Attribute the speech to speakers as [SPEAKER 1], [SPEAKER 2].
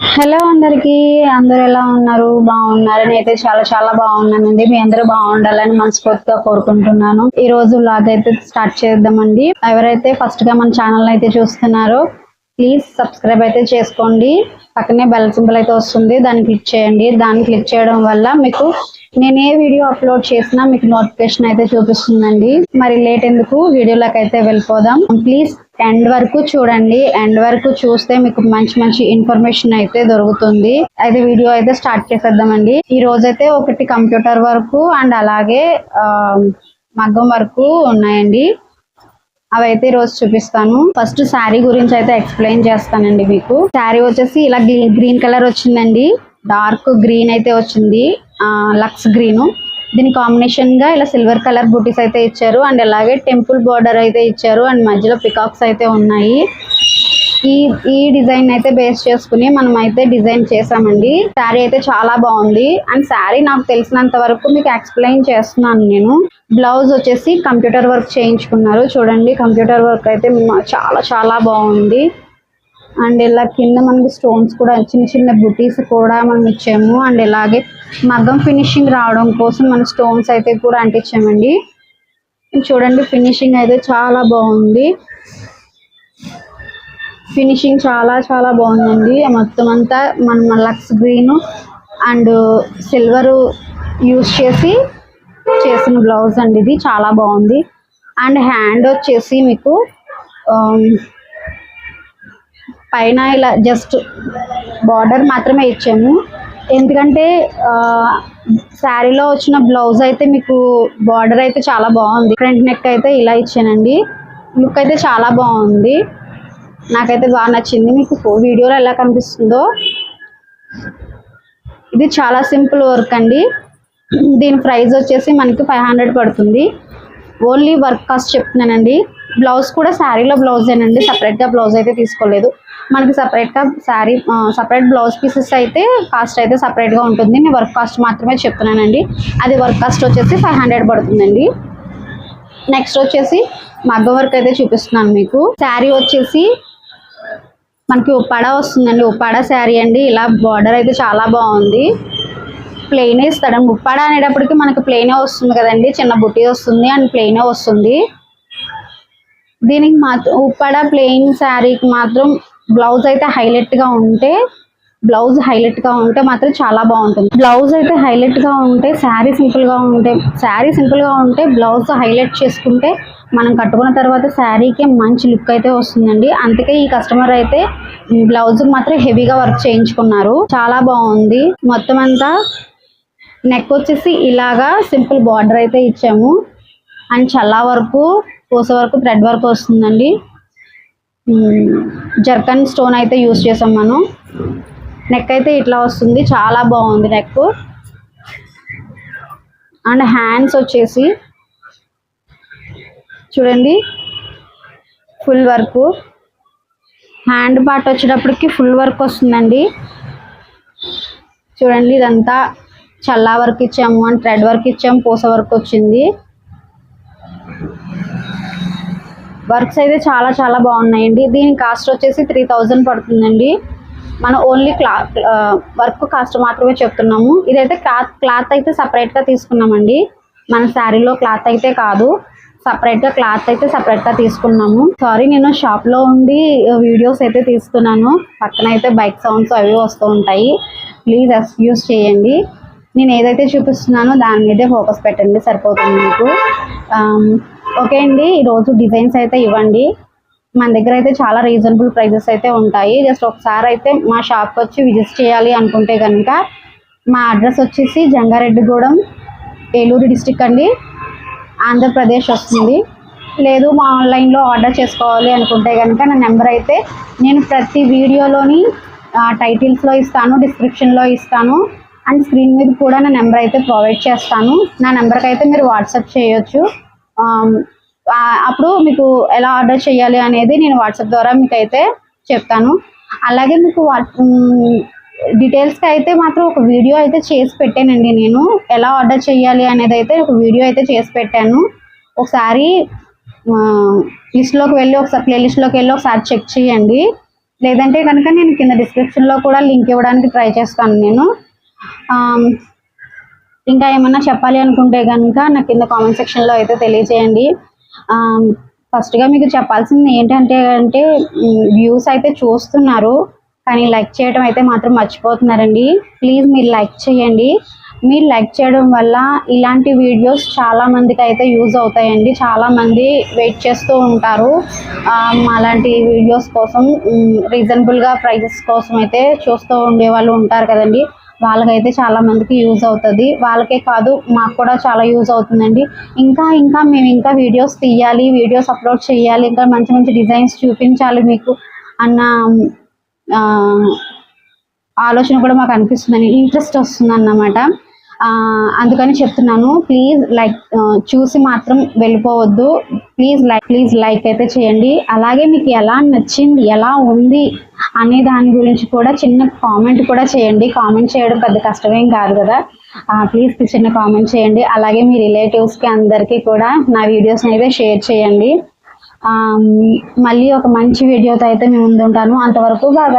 [SPEAKER 1] Hello అందరికి అందరు ఎలా ఉన్నారు? బాగున్నారు? నేనైతే చాలా చాలా బాగున్నానండి. మీ అందరూ బాగుండాలని మనస్ఫూర్తిగా కోరుకుంటున్నాను. ఈ రోజు లాగ్ అయితే స్టార్ట్ చేద్దామండి. ఎవరైతే ఫస్ట్గా మన ఛానల్ అయితే చూస్తున్నారో ప్లీజ్ సబ్స్క్రైబ్ అయితే చేసుకోండి. పక్కనే బెల్ సింబల్ అయితే వస్తుంది. దాన్ని క్లిక్ చేయండి. దాన్ని క్లిక్ చేయడం వల్ల మీకు నేను ఏ వీడియో అప్లోడ్ చేసినా మీకు నోటిఫికేషన్ అయితే చూపిస్తుందండి. మరి లేట్ ఎందుకు? వీడియోలోకి అయితే వెళ్ళిపోదాం. ప్లీజ్ ఎండ్ వరకు చూడండి. ఎండ్ వరకు చూస్తే మీకు మంచి మంచి ఇన్ఫర్మేషన్ అయితే దొరుకుతుంది. అయితే వీడియో అయితే స్టార్ట్ చేసేద్దామండి. ఈ రోజు అయితే ఒకటి కంప్యూటర్ వరకు అండ్ అలాగే మగ్గం వరకు ఉన్నాయండి. అవి అయితే రోజు చూపిస్తాను. ఫస్ట్ శారీ గురించి అయితే ఎక్స్ప్లెయిన్ చేస్తానండి మీకు. శారీ వచ్చేసి ఇలా గ్రీన్ కలర్ వచ్చిందండి. డార్క్ గ్రీన్ అయితే వచ్చింది. లక్స్ గ్రీన్ దీని కాంబినేషన్గా ఇలా సిల్వర్ కలర్ బూటీస్ అయితే ఇచ్చారు. అండ్ అలాగే టెంపుల్ బార్డర్ అయితే ఇచ్చారు. అండ్ మధ్యలో పికాక్స్ అయితే ఉన్నాయి. ఈ ఈ డిజైన్ అయితే బేస్ చేసుకుని మనం అయితే డిజైన్ చేసామండి శారీ అయితే చాలా బాగుంది. అండ్ శారీ నాకు తెలిసినంత వరకు మీకు ఎక్స్ప్లెయిన్ చేస్తున్నాను నేను. బ్లౌజ్ వచ్చేసి కంప్యూటర్ వర్క్ చేయించుకున్నారు. చూడండి కంప్యూటర్ వర్క్ అయితే చాలా చాలా బాగుంది. అండ్ ఇలా కింద మనకి స్టోన్స్ కూడా చిన్న చిన్న బుటీస్ కూడా మనం ఇచ్చాము. అండ్ ఇలాగే మగ్గం ఫినిషింగ్ రావడం కోసం మన స్టోన్స్ అయితే కూడా అంటించామండి. చూడండి ఫినిషింగ్ అయితే చాలా బాగుంది. ఫినిషింగ్ చాలా చాలా బాగుందండి. మొత్తం అంతా మన Lux green and silver use చేసి చేసిన బ్లౌజ్ అండి ఇది. చాలా బాగుంది. అండ్ హ్యాండ్ వచ్చేసి మీకు పైన ఇలా జస్ట్ బార్డర్ మాత్రమే ఇచ్చాము. ఎందుకంటే శారీలో వచ్చిన బ్లౌజ్ అయితే మీకు బార్డర్ అయితే చాలా బాగుంది. ఫ్రంట్ నెక్ అయితే ఇలా ఇచ్చానండి. లుక్ అయితే చాలా బాగుంది. నాకైతే బాగా నచ్చింది. మీకు వీడియోలో ఎలా కనిపిస్తుందో. ఇది చాలా సింపుల్ వర్క్ అండి. దీని ప్రైస్ వచ్చేసి మనకి ఫైవ్ హండ్రెడ్ పడుతుంది. ఓన్లీ వర్క్ కాస్ట్ చెప్తున్నానండి. బ్లౌజ్ కూడా శారీలో బ్లౌజేనండి. సపరేట్గా బ్లౌజ్ అయితే తీసుకోలేదు. మనకి సపరేట్గా శారీ సపరేట్ బ్లౌజ్ పీసెస్ అయితే కాస్ట్ అయితే సపరేట్గా ఉంటుంది. నేను వర్క్ కాస్ట్ మాత్రమే చెప్తున్నానండి. అది వర్క్ కాస్ట్ వచ్చేసి ఫైవ్ హండ్రెడ్ పడుతుందండి. నెక్స్ట్ వచ్చేసి మగ్గ వర్క్ అయితే చూపిస్తున్నాను మీకు. శారీ వచ్చేసి మనకి ఉప్పాడ వస్తుందండి. ఉప్పాడ శారీ అండి. ఇలా బార్డర్ అయితే చాలా బాగుంది. ప్లెయిన్ ఇస్తాడు. ఉప్పాడ అనేటప్పటికి మనకి ప్లెయినే వస్తుంది కదండి. చిన్న బుట్టి వస్తుంది అండ్ ప్లెయినే వస్తుంది. దీనికి మాత్రం ఉప్పాడ ప్లెయిన్ శారీకి మాత్రం బ్లౌజ్ అయితే హైలైట్గా ఉంటే బ్లౌజ్ హైలైట్గా ఉంటే మాత్రం చాలా బాగుంటుంది. బ్లౌజ్ అయితే హైలైట్గా ఉంటే శారీ సింపుల్గా ఉంటే శారీ సింపుల్గా ఉంటే బ్లౌజ్ హైలైట్ చేసుకుంటే మనం కట్టుకున్న తర్వాత శారీకి మంచి లుక్ అయితే వస్తుందండి. అందుకే ఈ కస్టమర్ అయితే బ్లౌజ్ మాత్రం హెవీగా వర్క్ చేయించుకున్నారు. చాలా బాగుంది. మొత్తం అంతా నెక్ వచ్చేసి ఇలాగా సింపుల్ బార్డర్ అయితే ఇచ్చాము. అండ్ చల్లా వరకు పూస వరకు థ్రెడ్ వరకు వస్తుందండి. జర్కన్ స్టోన్ అయితే యూస్ చేసాం మనం. నెక్ అయితే ఇట్లా వస్తుంది. చాలా బాగుంది నెక్ అండ్ హ్యాండ్స్ వచ్చేసి చూడండి. ఫుల్ వర్క్ హ్యాండ్ పార్ట్ వచ్చేటప్పటికి ఫుల్ వర్క్ వస్తుందండి. చూడండి ఇదంతా చల్లా వర్క్ ఇచ్చాము. అండ్ థ్రెడ్ వర్క్ ఇచ్చాము. పూస వర్క్ వచ్చింది. వర్క్స్ అయితే చాలా చాలా బాగున్నాయండి. దీని కాస్ట్ వచ్చేసి త్రీ థౌజండ్ పడుతుందండి. మనం ఓన్లీ క్లాత్ వర్క్ కాస్ట్ మాత్రమే చెప్తున్నాము. ఇదైతే క్లాత్ క్లాత్ అయితే సపరేట్గా తీసుకున్నామండి. మన శారీలో క్లాత్ అయితే కాదు. సపరేట్గా క్లాత్ అయితే సపరేట్గా తీసుకున్నాము. సారీ నేను షాప్లో ఉండి uh, వీడియోస్ అయితే తీస్తున్నాను. పక్కన అయితే బైక్ సౌండ్స్ అవి వస్తూ ఉంటాయి. ప్లీజ్ ఎక్స్క్యూజ్ చేయండి. నేను ఏదైతే చూపిస్తున్నానో దాని మీదే ఫోకస్ పెట్టండి సరిపోతుంది మీకు ఓకే um, అండి. ఈరోజు డిజైన్స్ అయితే ఇవ్వండి. మన దగ్గర అయితే చాలా రీజనబుల్ ప్రైజెస్ అయితే ఉంటాయి. జస్ట్ ఒకసారి అయితే మా షాప్కి వచ్చి విజిట్ చేయాలి అనుకుంటే కనుక మా అడ్రస్ వచ్చేసి జంగారెడ్డిగూడెం ఏలూరు డిస్టిక్ అండి. ఆంధ్రప్రదేశ్ వస్తుంది. లేదు మా ఆన్లైన్లో ఆర్డర్ చేసుకోవాలి అనుకుంటే కనుక నా నెంబర్ అయితే నేను ప్రతి వీడియోలోని టైటిల్స్లో ఇస్తాను డిస్క్రిప్షన్లో ఇస్తాను. అండ్ స్క్రీన్ మీద కూడా నా నెంబర్ అయితే ప్రొవైడ్ చేస్తాను. నా నెంబర్కి అయితే మీరు వాట్సాప్ చేయొచ్చు. అప్పుడు మీకు ఎలా ఆర్డర్ చేయాలి అనేది నేను వాట్సాప్ ద్వారా మీకు అయితే చెప్తాను. అలాగే మీకు వాట్ డీటెయిల్స్కి అయితే మాత్రం ఒక వీడియో అయితే చేసి పెట్టానండి నేను. ఎలా ఆర్డర్ చేయాలి అనేది అయితే ఒక వీడియో అయితే చేసి పెట్టాను. ఒకసారి లిస్ట్లోకి వెళ్ళి ఒకసారి ప్లే లిస్ట్లోకి వెళ్ళి ఒకసారి చెక్ చేయండి. లేదంటే కనుక నేను కింద డిస్క్రిప్షన్లో కూడా లింక్ ఇవ్వడానికి ట్రై చేస్తాను నేను. ఇంకా ఏమన్నా చెప్పాలి అనుకుంటే కనుక నాకు కింద కామెంట్ సెక్షన్లో అయితే తెలియజేయండి. ఫస్ట్గా మీకు చెప్పాల్సింది ఏంటంటే అంటే వ్యూస్ అయితే చూస్తున్నారు కానీ లైక్ చేయడం అయితే మాత్రం మర్చిపోతున్నారండి. ప్లీజ్ మీరు లైక్ చేయండి. మీరు లైక్ చేయడం వల్ల ఇలాంటి వీడియోస్ చాలా మందికి అయితే యూజ్ అవుతాయండి. చాలా మంది వెయిట్ చేస్తూ ఉంటారు. అలాంటి వీడియోస్ కోసం రీజనబుల్గా ప్రైజెస్ కోసం అయితే చూస్తూ ఉండేవాళ్ళు ఉంటారు కదండి. వాళ్ళకైతే చాలా మందికి యూజ్ అవుతుంది. వాళ్ళకే కాదు మాకు కూడా చాలా యూజ్ అవుతుందండి. ఇంకా ఇంకా మేము ఇంకా వీడియోస్ తీయాలి వీడియోస్ అప్లోడ్ చేయాలి ఇంకా మంచి మంచి డిజైన్స్ చూపించాలి మీకు అన్న ఆలోచన కూడా మాకు అనిపిస్తుందని ఇంట్రెస్ట్ వస్తుంది అన్నమాట అందుకని చెప్తున్నాను. ప్లీజ్ లైక్ చూసి మాత్రం వెళ్ళిపోవద్దు. ప్లీజ్ లైక్ ప్లీజ్ లైక్ అయితే చేయండి. అలాగే మీకు ఎలా నచ్చింది ఎలా ఉంది అనే దాని గురించి కూడా చిన్న కామెంట్ కూడా చేయండి. కామెంట్ చేయడం పెద్ద కష్టమేం కాదు కదా. ప్లీజ్ చిన్న కామెంట్ చేయండి. అలాగే మీ రిలేటివ్స్కి అందరికీ కూడా నా వీడియోస్ని అయితే షేర్ చేయండి. మళ్ళీ ఒక మంచి వీడియోతో అయితే మేము ముందుంటాను. అంతవరకు బాగా